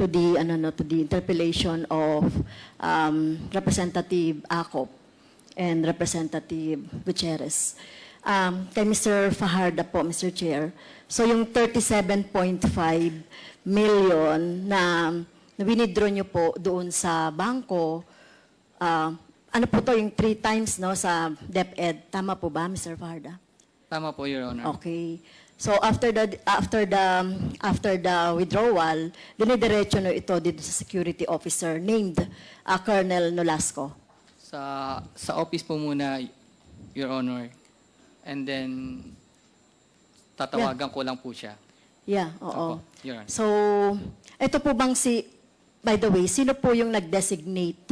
to the ano no to the interpellation of um, Representative Acop and Representative Gutierrez. Um, kay Mr. Fajarda po, Mr. Chair. So yung 37.5 million na, na winidraw nyo po doon sa bangko, ah, ano po to yung three times no sa DepEd. Tama po ba, Mr. Fajarda? Tama po, Your Honor. Okay. So after the after the after the withdrawal, dinidiretso no ito dito sa security officer named uh, Colonel Nolasco. Sa, sa office po muna, Your Honor. And then, tatawagan ko lang po siya. Yeah, oo. Your Honor. So, ito po bang si, by the way, sino po yung nag-designate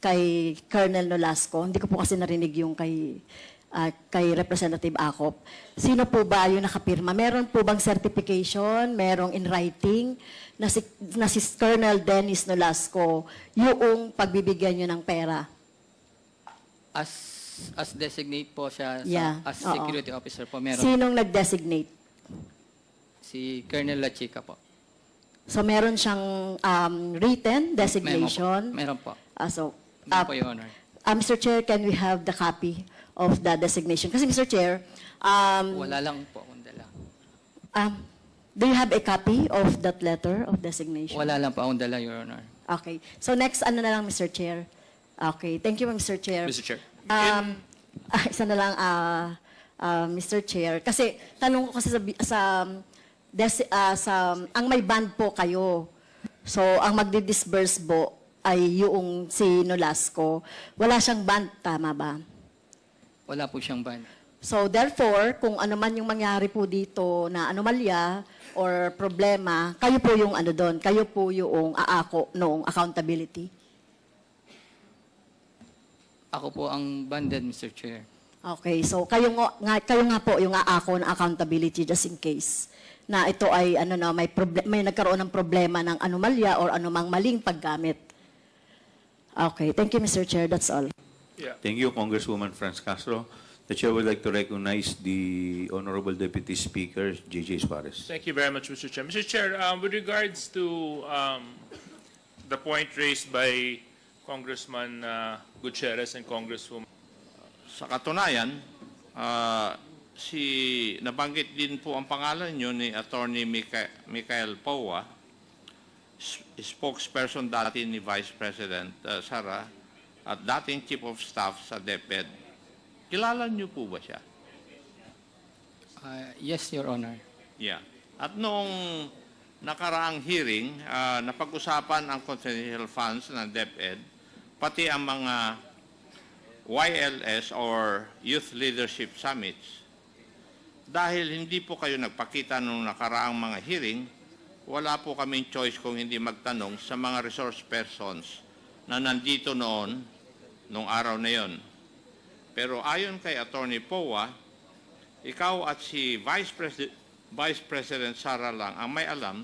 kay Colonel Nolasco? Hindi ko po kasi narinig yung kay, ah, kay Representative Acop. Sino po ba yung nakapirma? Meron po bang certification? Merong in writing na si, na si Colonel Dennis Nolasco yung pagbibigyan nyo ng pera? As as designate po siya sa, Yeah, as oo. security officer po, meron Sinong nag-designate? si Colonel La Chica po. So, meron siyang um, written designation? Meron po. Ah, so, Meron ah, po, Your Honor. Uh, Mr. Chair, can we have the copy of the designation? Kasi Mr. Chair, um, Wala lang po akong dala. um, do you have a copy of that letter of designation? Wala lang po akong dala, Your Honor. Okay. So next, ano na lang, Mr. Chair? Okay. Thank you, Mr. Chair. Mr. Chair. Um, ah, isa na lang, ah, ah, Mr. Chair. Kasi tanong ko kasi sa, bi- sa, um, des- ah, sa, ang may band po kayo. So, ang magdi-disburse po ay yung si Nolasco. Wala siyang band, tama ba? Wala po siyang ban. So therefore, kung ano man yung mangyari po dito na anomalya or problema, kayo po yung ano doon, kayo po yung aako noong accountability. Ako po ang banded, Mr. Chair. Okay, so kayo nga, kayo nga po yung aako ng accountability just in case na ito ay ano na may proble- may nagkaroon ng problema ng anomalya or anumang maling paggamit. Okay, thank you Mr. Chair, that's all. Yeah. Thank you, Congresswoman Franz Castro. The chair would like to recognize the Honorable Deputy Speaker, J.J. Suarez. Thank you very much, Mr. Chair. Mr. Chair, um, with regards to um, the point raised by Congressman uh, Gutierrez and Congresswoman Sa katunayan, ah, si nabanggit din po ang pangalan niyo ni Attorney Mica- Michael Powa, spokesperson dati ni Vice President ah, Sara at dating Chief of Staff sa DepEd. Kilala niyo po ba siya? Ah, yes, Your Honor. Yeah. At noong nakaraang hearing, ah, napag-usapan ang confidential funds ng DepEd, pati ang mga YLS or Youth Leadership Summits. Dahil hindi po kayo nagpakita nung nakaraang mga hearing, wala po kaming choice kung hindi magtanong sa mga resource persons na nandito noon, nung araw na yon. Pero ayon kay Attorney Powa, ikaw at si Vice President, Vice President Sara lang ang may alam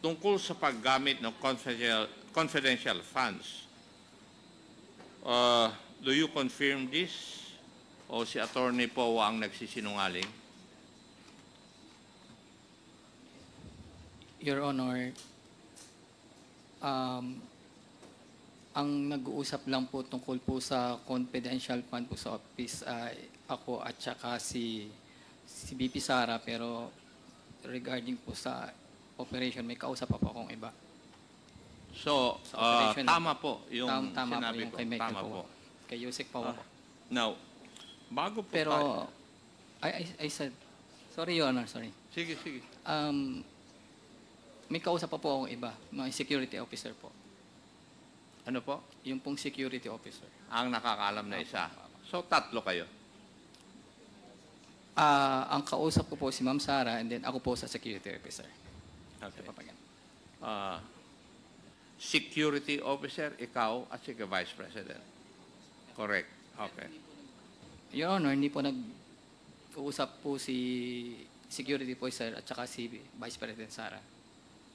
tungkol sa paggamit ng confidential, confidential funds. Uh, do you confirm this? O si Attorney Powa ang nagsisinungaling? Your Honor, um, ang nag-uusap lang po tungkol po sa confidential fund po sa office ay ako at saka si, si BP Sara pero regarding po sa operation may kausap pa po akong iba. So, Sa uh, operation, tama po yung Tam- tama po sinabi yung ko. kay Mike Tama po. po. Kay Yusek pa Ah, po. now, bago po Pero, tayo- I, I, I said, sorry Your Honor, sorry. Sige, sige. Um, may kausap pa po akong iba, mga security officer po. Ano po? Yung pong security officer. Ang nakakaalam na isa. So, tatlo kayo. Ah, ang kausap ko po si Ma'am Sara and then ako po sa security officer. Okay. Ah, security officer, ikaw, at si Vice President. Correct. Okay. Your Honor, hindi po nag-uusap po si security officer at saka si Vice President Sara.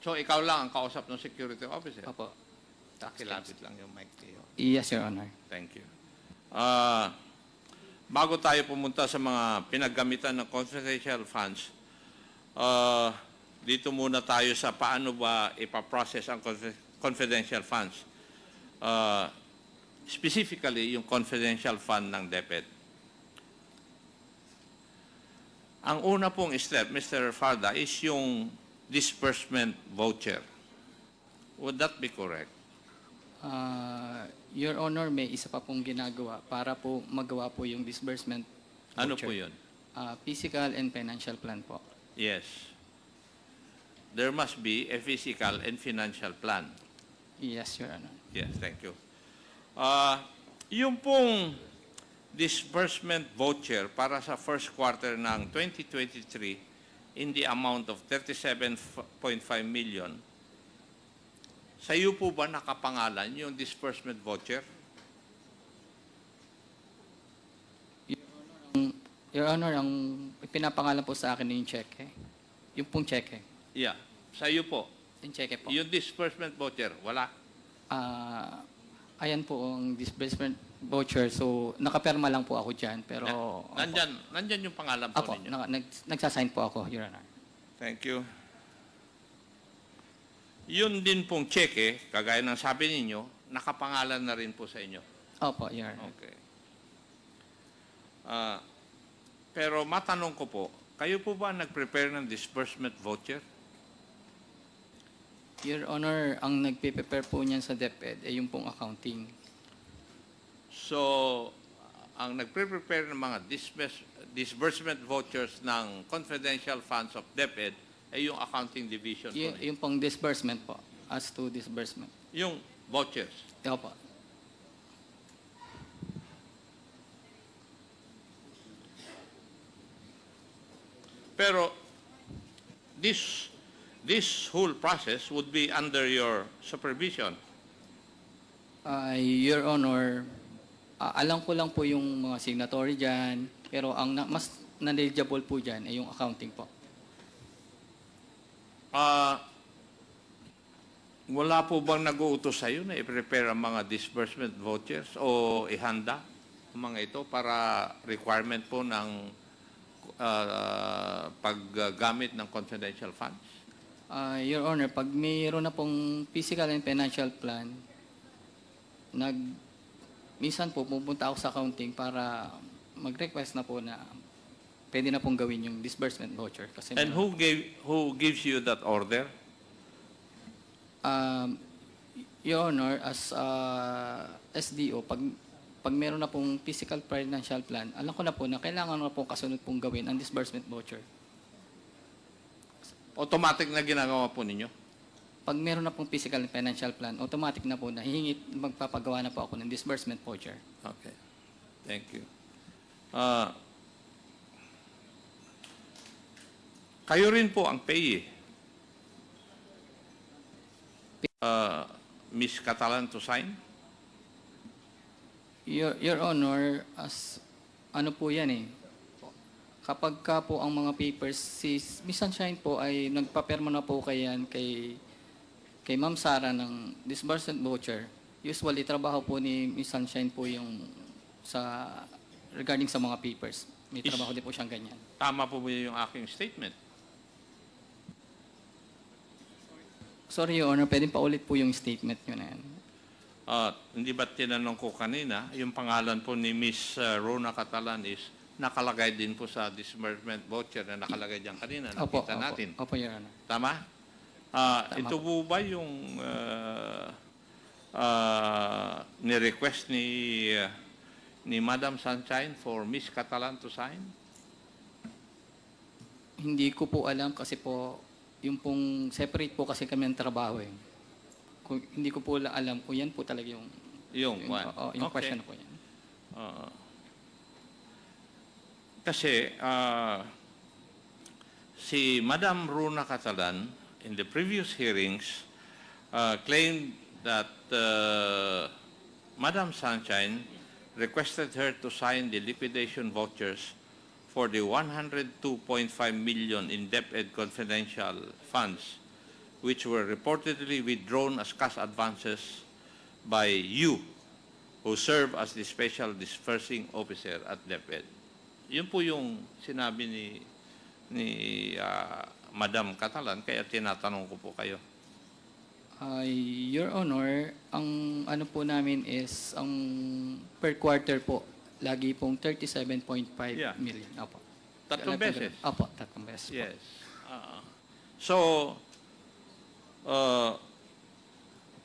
So, ikaw lang ang kausap ng security officer? Opo. Takilapit lang yung mic niyo. Yes, Your Honor. Thank you. Ah, bago tayo pumunta sa mga pinaggamitan ng confidential funds, ah, dito muna tayo sa paano ba ipaprocess ang confi- confidential funds. Uh, specifically, yung confidential fund ng DepEd. Ang una pong step, Mr. Farda, is yung disbursement voucher. Would that be correct? Ah, Your Honor, may isa pa pong ginagawa para po magawa po yung disbursement. Ano voucher. po yun? Ah, physical and financial plan po. Yes. There must be a physical and financial plan. Yes, Your Honor. Yes, thank you. Ah, yung pong disbursement voucher para sa first quarter ng 2023 in the amount of 37.5 million, sa iyo po ba nakapangalan yung disbursement voucher? Your Honor, ang pinapangalan po sa akin yung cheque. Yung pong cheque. Yeah, sa iyo po. Yung cheque po. Yung disbursement voucher, wala. Ah, ayan po ang disbursement voucher. So, nakaperma lang po ako dyan. Pero, Na- nandyan, nandyan yung pangalan po Apo, ninyo. naka, nag, nagsasign po ako, Your Honor. Thank you. Yun din pong cheque, kagaya ng sabi ninyo, nakapangalan na rin po sa inyo. Opo, Your Honor. Okay. Ah, pero matanong ko po, kayo po ba nag-prepare ng disbursement voucher? Your Honor, ang nagpe-prepare po niyan sa DepEd ay yung pong accounting. So, ang nagpre-prepare ng mga disburs- disbursement vouchers ng confidential funds of DepEd ay yung accounting division po. Y- ninyo. yung pong disbursement po, as to disbursement. Yung vouchers. Opo. Pero this this whole process would be under your supervision. Ah, Your Honor, ah, alam ko lang po yung mga signatory dyan, pero ang na- mas knowledgeable po dyan ay yung accounting po. Ah, wala po bang nag-uutos sa iyo na i-prepare ang mga disbursement vouchers o ihanda ang mga ito para requirement po ng ah, paggamit ng confidential funds? Ah, Your Honor, pag mayroon na pong physical and financial plan, nag minsan po pupunta ako sa accounting para mag-request na po na pwede na pong gawin yung disbursement voucher. Kasi And who gave who gives you that order? Um, Your Honor, as uh, SDO, pag pag meron na pong physical financial plan, alam ko na po na kailangan na pong kasunod pong gawin ang disbursement voucher. Automatic na ginagawa po ninyo? Pag meron na pong physical and financial plan, automatic na po na hihingit, magpapagawa na po ako ng disbursement voucher. Okay. Thank you. Ah, kayo rin po ang payee. Ah, Miss Catalan to sign? Your, Your Honor, as ano po yan eh, kapag ka po ang mga papers, si Miss Sunshine po ay nagpaperma na po kayan kay, kay Ma'am Sara ng disbursement voucher. Usually, trabaho po ni Miss Sunshine po yung sa regarding sa mga papers. May Is- trabaho din po siyang ganyan. Tama po ba yung aking statement? Sorry, Your Honor, pwedeng paulit po yung statement nyo na yan. Ah, hindi ba tinanong ko kanina, yung pangalan po ni Miss ah, Rona Catalan is nakalagay din po sa disbursement voucher na nakalagay diyan kanina. Opo, Nakita opo, natin. opo, Your Honor. Tama? Ah, Tama ito po ba yung uh, ah, ni-request ni ah, ni Madam Sunshine for Miss Catalan to sign? Hindi ko po alam kasi po, yung pong separate po kasi kami ng trabaho eh. Kung, hindi ko po la- alam kung yan po talaga yung, Yung, yung, one. oo, yung Okay. question po yan. Ah. kasi ah, si Madam Runa Catalan in the previous hearings ah, claimed that uh, Madam Sunshine requested her to sign the liquidation vouchers for the 102.5 million in DepEd confidential funds which were reportedly withdrawn as cash advances by you who serve as the special dispersing officer at DepEd. Yun po yung sinabi ni ni ah, Madam Catalan, kaya tinatanong ko po kayo. Ay, Your Honor, ang ano po namin is, ang per quarter po, lagi pong 37.5 Yeah. million. Opo. Tatlong Alam po beses? ganun. Opo, tatlong beses po. Yes. Ah. so, uh,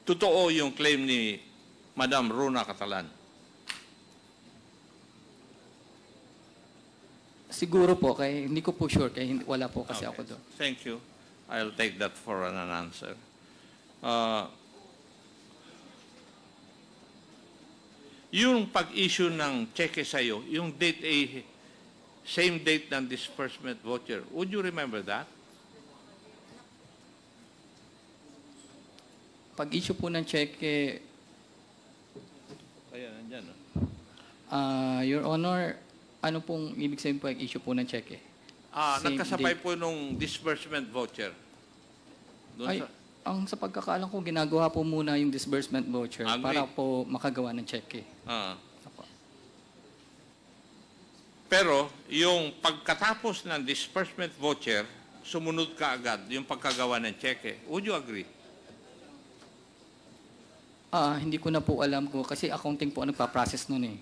totoo yung claim ni Madam Runa Catalan. Siguro po, kaya hindi ko po sure, kaya hindi, wala po kasi Okay. ako doon. Thank you. I'll take that for an answer. Uh, yung pag-issue ng cheque sa'yo, yung date ay same date ng disbursement voucher, would you remember that? Pag-issue po ng cheque, Ayan, nandyan. oh. ah, Your Honor, ano pong ibig sabihin po yung issue po ng cheque? Ah, Same nagkasabay date. po nung disbursement voucher. Doon Ay, sa, ang sa pagkakaalam ko, ginagawa po muna yung disbursement voucher Agree. para po makagawa ng cheque. ah. Opo. Pero, yung pagkatapos ng disbursement voucher, sumunod ka agad yung pagkagawa ng cheque. Would you agree? Ah, hindi ko na po alam ko kasi accounting po ang nagpa-process nun eh.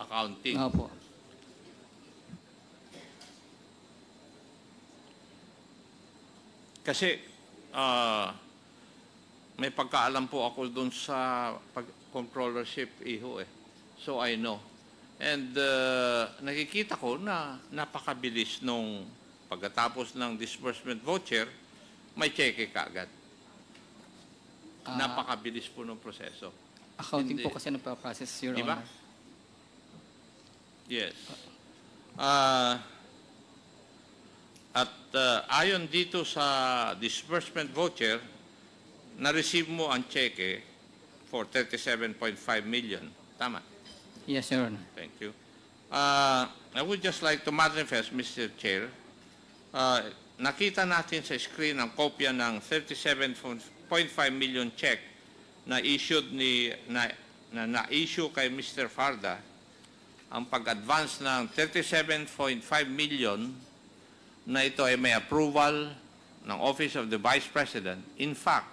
Accounting. Opo. Kasi, ah, may pagkaalam po ako doon sa pag- controllership iho eh. So I know. And uh, nakikita ko na napakabilis nung pagkatapos ng disbursement voucher, may cheque ka agad. Ah, Napakabilis po ng proseso. accounting hindi. po kasi nagpa-process, Your Di ba? Honor. Yes. Ah, at ah, ayon dito sa disbursement voucher, na-receive mo ang cheque for 37.5 million. Tama. Yes, Your Honor. Thank you. Uh, I would just like to manifest, Mr. Chair, uh, nakita natin sa screen ang kopya ng 37.5 million check na issued ni na, na, na-issue kay Mr. Farda ang pag-advance ng 37.5 million na ito ay may approval ng Office of the Vice President. In fact,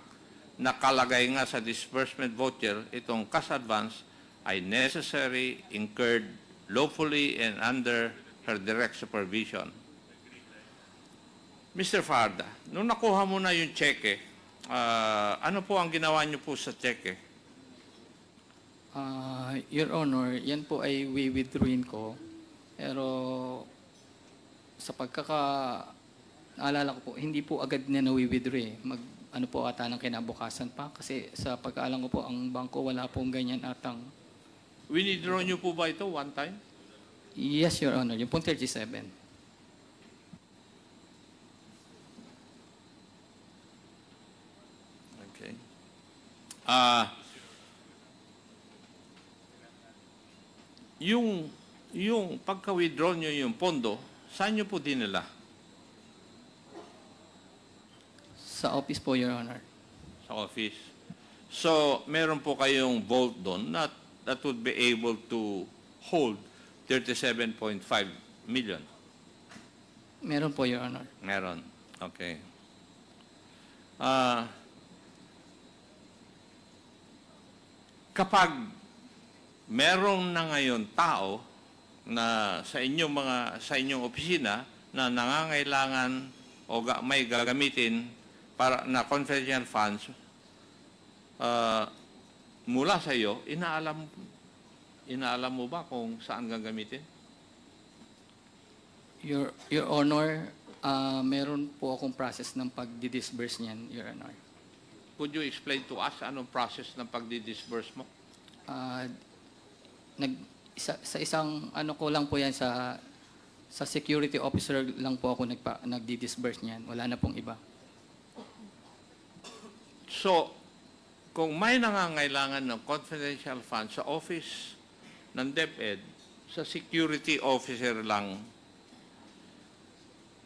nakalagay nga sa disbursement voucher itong cash advance ay necessary, incurred lawfully and under her direct supervision. Mr. Farda, nung nakuha mo na yung cheque, ah, ano po ang ginawa niyo po sa cheque? Ah, Your Honor, yan po ay we-withdrawin ko. Pero sa pagkaka naalala ko po, hindi po agad na nawi-withdraw eh. Mag, ano po ata ng kinabukasan pa. Kasi sa pagkaalam ko po, ang bangko wala pong ganyan atang. Winidraw niyo po ba ito one time? Yes, Your Honor. Yung pong 37. Okay. Ah, yung yung pagka-withdraw niyo yung pondo, saan niyo po dinala? Sa office po, Your Honor. Sa office. So, meron po kayong vault doon na that would be able to hold 37.5 million. Meron po, Your Honor. Meron. Okay. Ah, kapag meron na ngayon tao na sa inyong mga sa inyong opisina na nangangailangan o ga, may gagamitin para na confidential funds ah, mula sa iyo, inaalam inaalam mo ba kung saan gagamitin? Your, Your Honor, ah, meron po akong process ng pag-disburse niyan, Your Honor. Could you explain to us anong process ng pagdi-disburse mo? Ah, nag isa, sa isang ano ko lang po yan sa sa security officer lang po ako nagpa, nagdi-disburse niyan. Wala na pong iba. So, kung may nangangailangan ng confidential funds sa office ng DepEd, sa security officer lang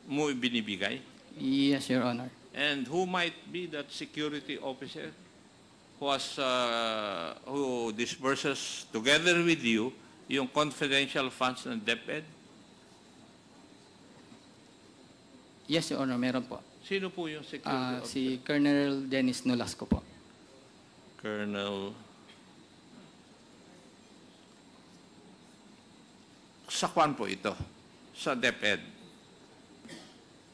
mo binibigay? Yes, Your Honor. And who might be that security officer who has, uh, who disburses together with you yung confidential funds ng DepEd? Yes, Your Honor, meron po. Sino po yung security Ah, officer? si Colonel Dennis Nolasco po. Colonel... Sa kwan po ito? Sa DepEd?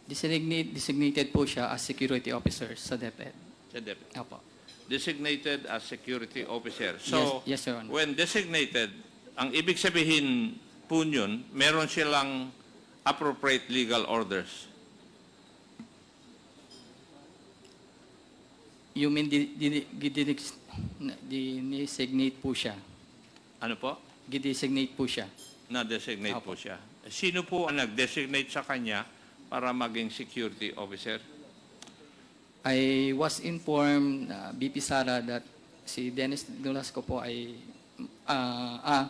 Designate, designated po siya as security officer sa DepEd. Sa DepEd. Opo. Designated as security officer. So, yes, yes, Your Honor. when designated, ang ibig sabihin po yun, meron silang appropriate legal orders. You mean di, di, gidinig- na- designate po siya? Ano po? Gidesignate po siya? Na-designate po siya. Sino po ang nag-designate sa kanya para maging security officer? I was informed, uh, BP Sara, that si Dennis Nolasco po ay, ah, ah,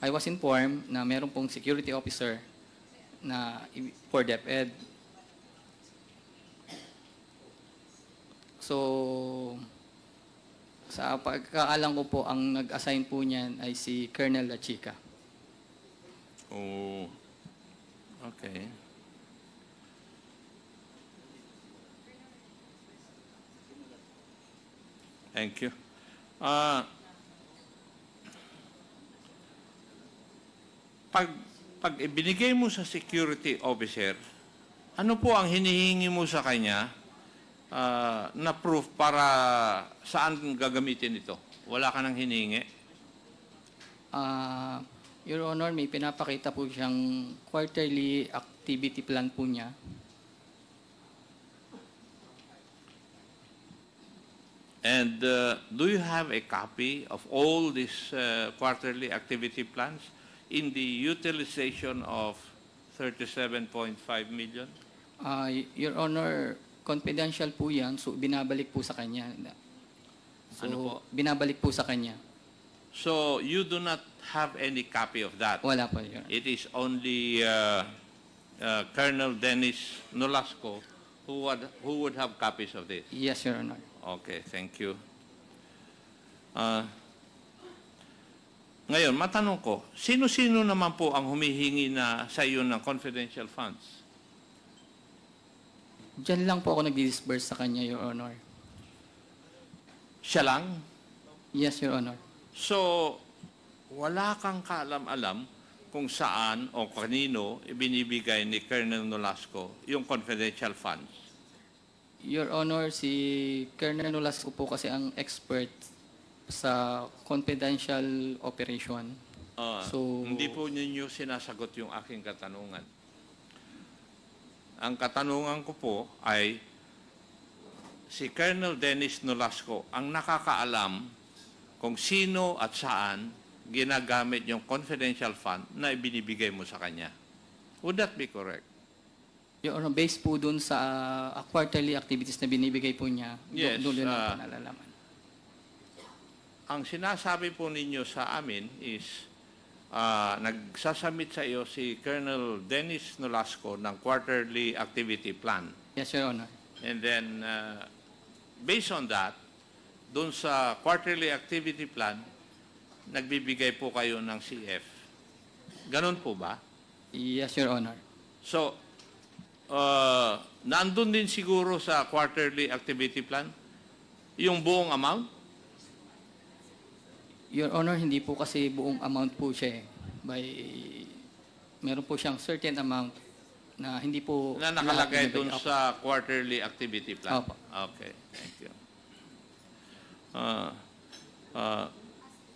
I was informed na meron pong security officer na for DepEd. So, sa pagkaalam ko po, ang nag-assign po niyan ay si Colonel La Chica. Oh, okay. Thank you. Ah, pag, pag ibinigay mo sa security officer, ano po ang hinihingi mo sa kanya ah, na proof para saan gagamitin ito? Wala ka nang hinihingi? Ah, Your Honor, may pinapakita po siyang quarterly activity plan po niya. And uh, do you have a copy of all these uh, quarterly activity plans in the utilization of 37.5 million? Ah, Your Honor, confidential po yan, so binabalik po sa kanya. So, Ano po? binabalik po sa kanya. So you do not have any copy of that. Wala po, Your Honor. It is only uh, uh, Colonel Dennis Nolasco who would, who would have copies of this. Yes, Your Honor. Okay, thank you. Ah, ngayon, matanong ko, sino-sino naman po ang humihingi na sa iyo ng confidential funds? Diyan lang po ako nag-disburse sa kanya, Your Honor. Siya lang? Yes, Your Honor. So, wala kang kaalam-alam kung saan o kanino ibinibigay ni Colonel Nolasco yung confidential funds. Your Honor, si Colonel Nolasco po kasi ang expert sa confidential operation. Ah, So- hindi po ninyo sinasagot yung aking katanungan. Ang katanungan ko po ay si Colonel Dennis Nolasco ang nakakaalam kung sino at saan ginagamit yung confidential fund na ibinibigay mo sa kanya. Would that be correct? Your Honor, based po dun sa ah, quarterly activities na binibigay po niya, do- Yes, doon yun ang ah, panalalaman. Ang sinasabi po ninyo sa amin is ah, nagsasamit sa iyo si Colonel Dennis Nolasco ng quarterly activity plan. Yes, Your Honor. And then, uh, based on that, doon sa quarterly activity plan, nagbibigay po kayo ng CF. Ganon po ba? Yes, Your Honor. So, uh, nandun din siguro sa quarterly activity plan yung buong amount? Your Honor, hindi po kasi buong amount po siya eh. By, meron po siyang certain amount na hindi po... Na nakalagay doon sa quarterly activity plan? Opo. Okay, thank you. Uh, uh,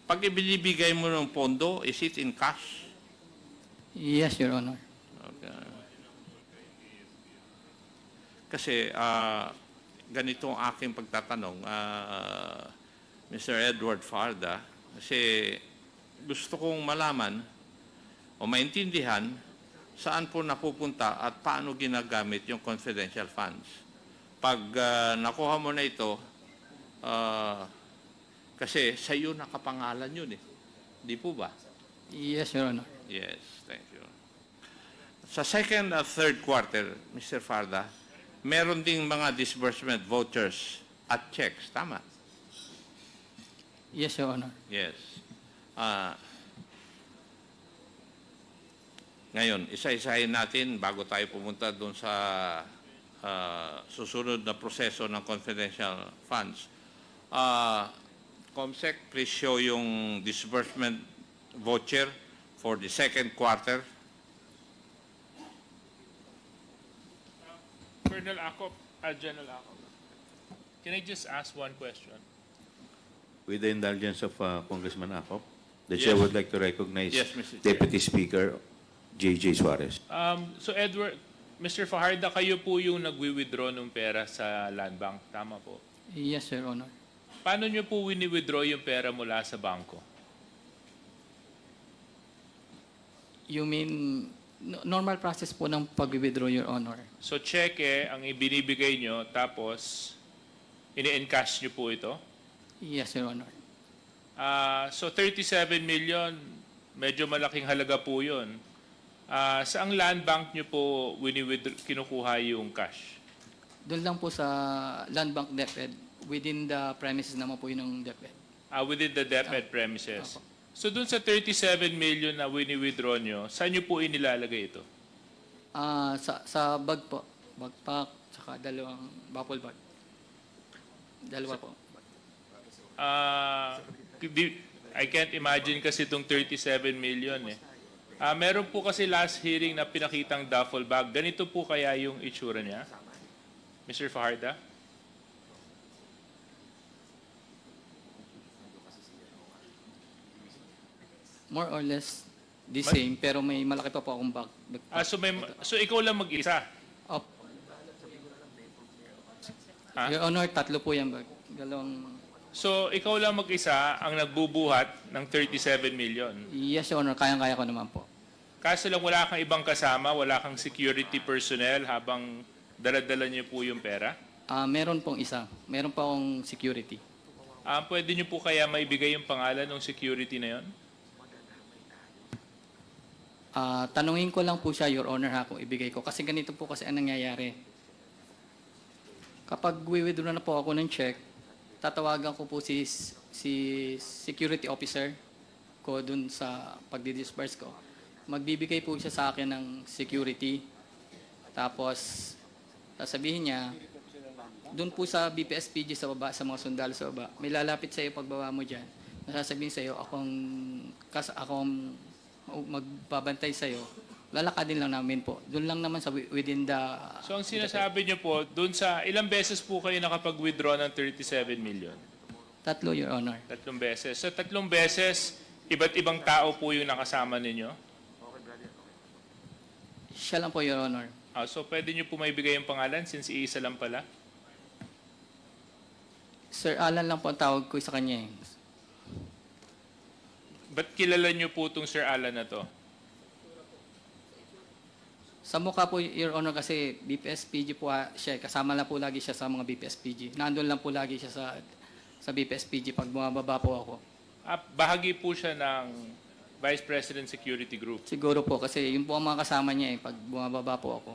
pag ibinibigay mo ng pondo, is it in cash? Yes, Your Honor. Okay. Kasi ah, ganito ang aking pagtatanong, ah, Mr. Edward Farda, kasi gusto kong malaman o maintindihan saan po napupunta at paano ginagamit yung confidential funds. Pag ah, nakuha mo na ito, ah, kasi sa iyo nakapangalan yun eh. Di po ba? Yes, Your Honor. Yes, thank you. Sa second at third quarter, Mr. Farda, meron ding mga disbursement vouchers at checks, tama? Yes, Your Honor. Yes. Ah, ngayon, isa-isahin natin bago tayo pumunta doon sa ah, susunod na proseso ng confidential funds. Uh, Comsec, please show yung disbursement voucher for the second quarter. Colonel Acop, uh, General Acop, can I just ask one question? With the indulgence of uh, Congressman Acop, the Yes. chair would like to recognize Yes, Mr. Chair. Deputy Speaker J.J. Suarez. Um, so Edward, Mr. Fajarda, kayo po yung nagwi-withdraw ng pera sa land bank, tama po? Yes, Your Honor. Paano nyo po wini-withdraw yung pera mula sa bangko? You mean, no- normal process po ng pag-withdraw, Your Honor. So cheque ang ibinibigay nyo, tapos ini-encash nyo po ito? Yes, Your Honor. Ah, so 37 million, medyo malaking halaga po yun. Ah, saang land bank nyo po wini-withdraw, kinukuha yung cash? Doon lang po sa Land Bank DepEd, within the premises naman po yun ng DepEd. Ah, within the DepEd premises. Apo. So dun sa 37 million na wini-withdraw nyo, saan nyo po inilalagay ito? Ah, sa sa bag po, backpack, saka dalawang bubble bag. Dalawa po. Di- I can't imagine kasi itong 37 million eh. Ah, meron po kasi last hearing na pinakitang duffel bag. Ganito po kaya yung itsura niya? Mr. Fajarda? More or less the Ma- same, pero may malaki pa po akong bag. Ah, so, may, so ikaw lang mag-isa? Op-? Your Honor, tatlo po yan bag. Dalawang... So ikaw lang mag-isa ang nagbubuhat ng 37 million. Yes, Your Honor, kayang-kaya ko naman po. Kaso lang wala kang ibang kasama, wala kang security personnel habang daladala niyo po yung pera. Ah, meron pong isa. Meron pa akong security. Ah, pwede niyo po kaya maibigay yung pangalan ng security na yon? Ah, tanungin ko lang po siya, Your Honor, ha, kung ibigay ko. Kasi ganito po kasi ang nangyayari. Kapag withdraw na po ako ng check, tatawagan ko po si, si security officer ko dun sa pagdi-disperse ko. Magbibigay po siya sa akin ng security. Tapos, sasabihin niya, dun po sa BPSPG sa baba, sa mga sundalo sa baba, may lalapit sa iyo pagbaba mo dyan. Nasasabihin sa iyo, akong, kas, akong magbabantay sa iyo. Lalakadin lang namin po. Doon lang naman sa wi- within the... So ang sinasabi niyo po, dun sa ilang beses po kayo nakapag-withdraw ng 37 million? Tatlo, Your Honor. Tatlong beses. Sa tatlong beses, iba't ibang tao po yung nakasama ninyo? Siya lang po, Your Honor. Ah, so pwede niyo po maibigay yung pangalan since iisa lang pala? Sir Alan lang po ang tawag ko sa kanya eh. Ba't kilala niyo po itong Sir Alan na to? Sa mukha po, Your Honor, kasi BPSPG po ah, siya. eh. Kasama lang po lagi siya sa mga BPSPG. Nandun lang po lagi siya sa sa BPSPG pag bumababa po ako. Ah, bahagi po siya ng Vice President Security Group. Siguro po, kasi yun po ang mga kasama niya eh, pag bumababa po ako.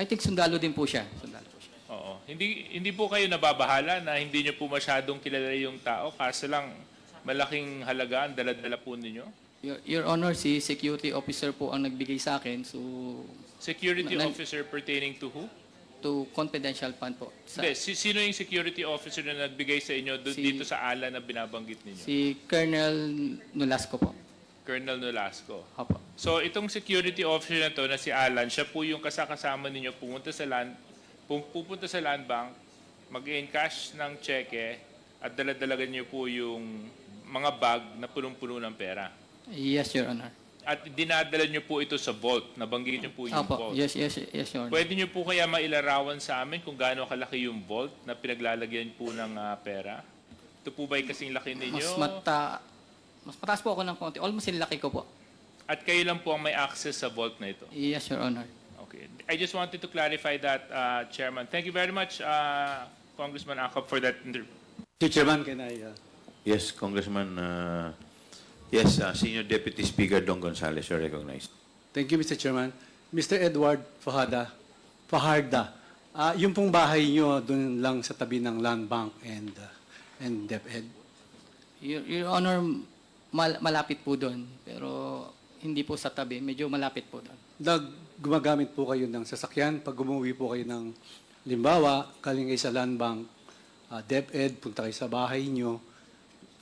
I think sundalo din po siya. Sundalo po siya. Oo. Hindi hindi po kayo nababahala na hindi niyo po masyadong kilala yung tao kaso lang malaking halaga ang dala-dala po ninyo? Your, Your Honor, si security officer po ang nagbigay sa akin so Security Na- na- officer pertaining to who? to confidential fund po. Sa, Hindi, si, sino yung security officer na nagbigay sa inyo do- Si- dito sa ala na binabanggit ninyo? si Colonel Nolasco po. Colonel Nolasco. Opo. So itong security officer na to na si Alan, siya po yung kasakasama ninyo pumunta sa land pu- pupunta sa land bank, mag-encash ng cheque at daladalagan niyo po yung mga bag na punong-puno ng pera. Yes, Your Honor. At dinadala niyo po ito sa vault. Nabanggit niyo po yung Opo. vault. Yes, yes, yes, Your Honor. Pwede niyo po kaya mailarawan sa amin kung gaano kalaki yung vault na pinaglalagyan po ng ah, pera? Ito po ba'y kasing laki ninyo? Mas mata mas mataas po ako ng konti. Almost yung laki ko po. At kayo lang po ang may access sa vault na ito? Yes, Your Honor. Okay. I just wanted to clarify that, uh, Chairman. Thank you very much, uh, Congressman Acop, for that. inter- Mr. Chairman, can I, uh, Yes, Congressman, uh, yes, uh, Senior Deputy Speaker Don Gonzales, you're recognized. thank you, Mr. Chairman. Mr. Edward Fajada, Fajarda, ah, yung pong bahay nyo doon lang sa tabi ng Land Bank and, uh, and DepEd. Your, Your Honor, mal- malapit po doon. Pero Hindi po sa tabi, medyo malapit po doon. Nag gumagamit po kayo ng sasakyan pag umuwi po kayo ng limbawa, galing kayo sa land bank, uh, DepEd, punta kayo sa bahay nyo,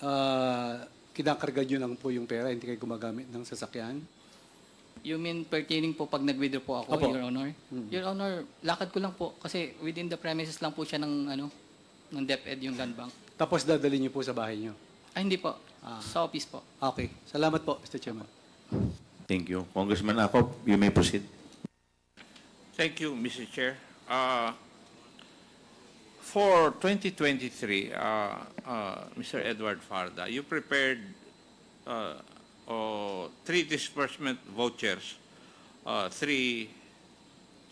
uh, kinakarga nyo lang po yung pera, hindi kayo gumagamit ng sasakyan. You mean pertaining po pag nag-withdraw po ako, Opo. Your Honor? Your Honor, lakad ko lang po kasi within the premises lang po siya ng ano ng DepEd yung land bank. Tapos dadalhin nyo po sa bahay nyo. Ay, hindi po. Ah. Sa office po. Okay. Salamat po, Mr. Chairman. Thank you. Congressman Acop, you may proceed. Thank you, Mr. Chair. Uh, For 2023, uh, uh, Mr. Edward Farda, you prepared uh, oh, three disbursement vouchers, uh, three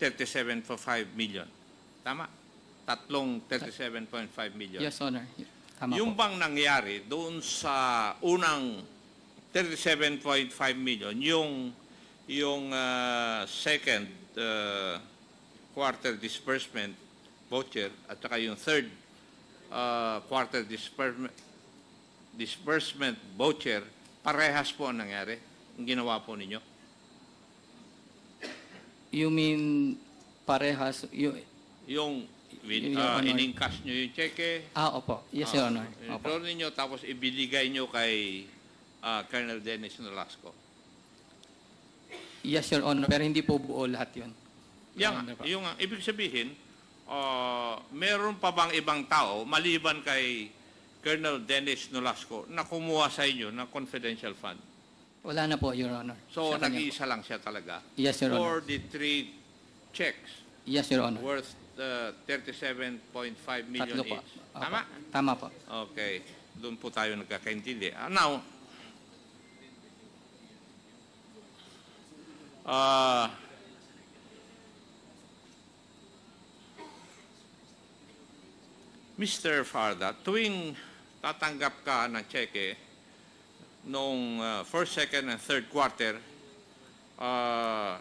37.5 million. Tama? Tatlong 37.5 million. Yes, Honor. Tama Yung po. bang nangyari doon sa unang 37.5 million, yung yung uh, second uh, quarter disbursement voucher at saka yung third uh, quarter disbursement disbursement voucher, parehas po ang nangyari, ang ginawa po ninyo. You mean parehas? You, Yung Your uh, in-encash nyo yung cheque, ah, opo. Yes, Your Ah, Honor. Opo. ninyo tapos ibiligay nyo kay ah, Colonel Dennis Nolasco. Yes, Your Honor. Pero hindi po buo lahat yun. Yan, yung ah, ibig sabihin, ah, meron pa bang ibang tao maliban kay Colonel Dennis Nolasco na kumuha sa inyo ng confidential fund? Wala na po, Your Honor. So, Sa kanya nag-iisa lang siya talaga. Yes, Your For Honor. the three checks Yes, Your Honor. worth uh, 37.5 million Tatlo po. each. Opo. Tama? Tama po. Okay. Doon po tayo nagkakaintindi. Ah, now, ah, Mr. Farda, tuwing tatanggap ka ng cheque nung ah, first, second, and third quarter, ah,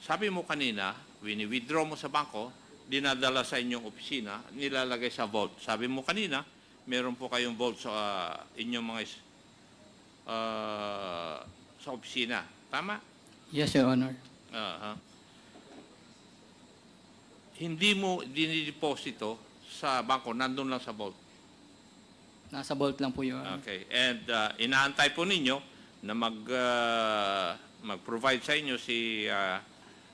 sabi mo kanina, wini-withdraw mo sa bangko, dinadala sa inyong opisina, nilalagay sa vault. Sabi mo kanina, meron po kayong vault sa ah, inyong mga ah, sa opisina. Tama? Yes, Your Honor. Aha. Hindi mo dinideposito sa bangko, nandun lang sa vault. Nasa vault lang po, Honor. Okay. And uh, inaantay po ninyo na mag uh, mag-provide sa inyo si uh,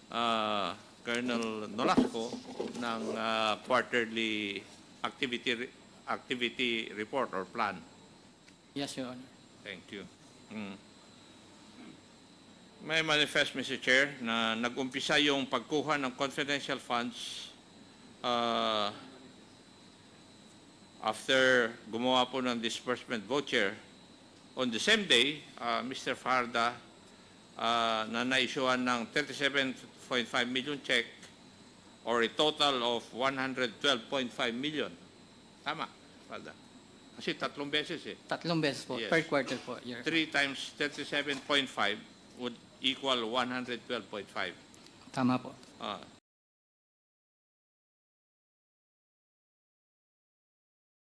uh, Colonel Nolasco ng uh, quarterly activity re- activity report or plan. Yes, Your Honor. Thank you. Mm. May manifest, Mr. Chair, na nag-umpisa yung pagkuha ng confidential funds uh, after gumawa po ng disbursement voucher. On the same day, uh, Mr. Farda uh, na naisyuhan ng 37.5 million check or a total of 112.5 million. Tama, Farda? Kasi tatlong beses eh. Tatlong beses po. Yes. Per quarter po, Your 3 times 37.5 would equal 112.5. Tama po. Ah,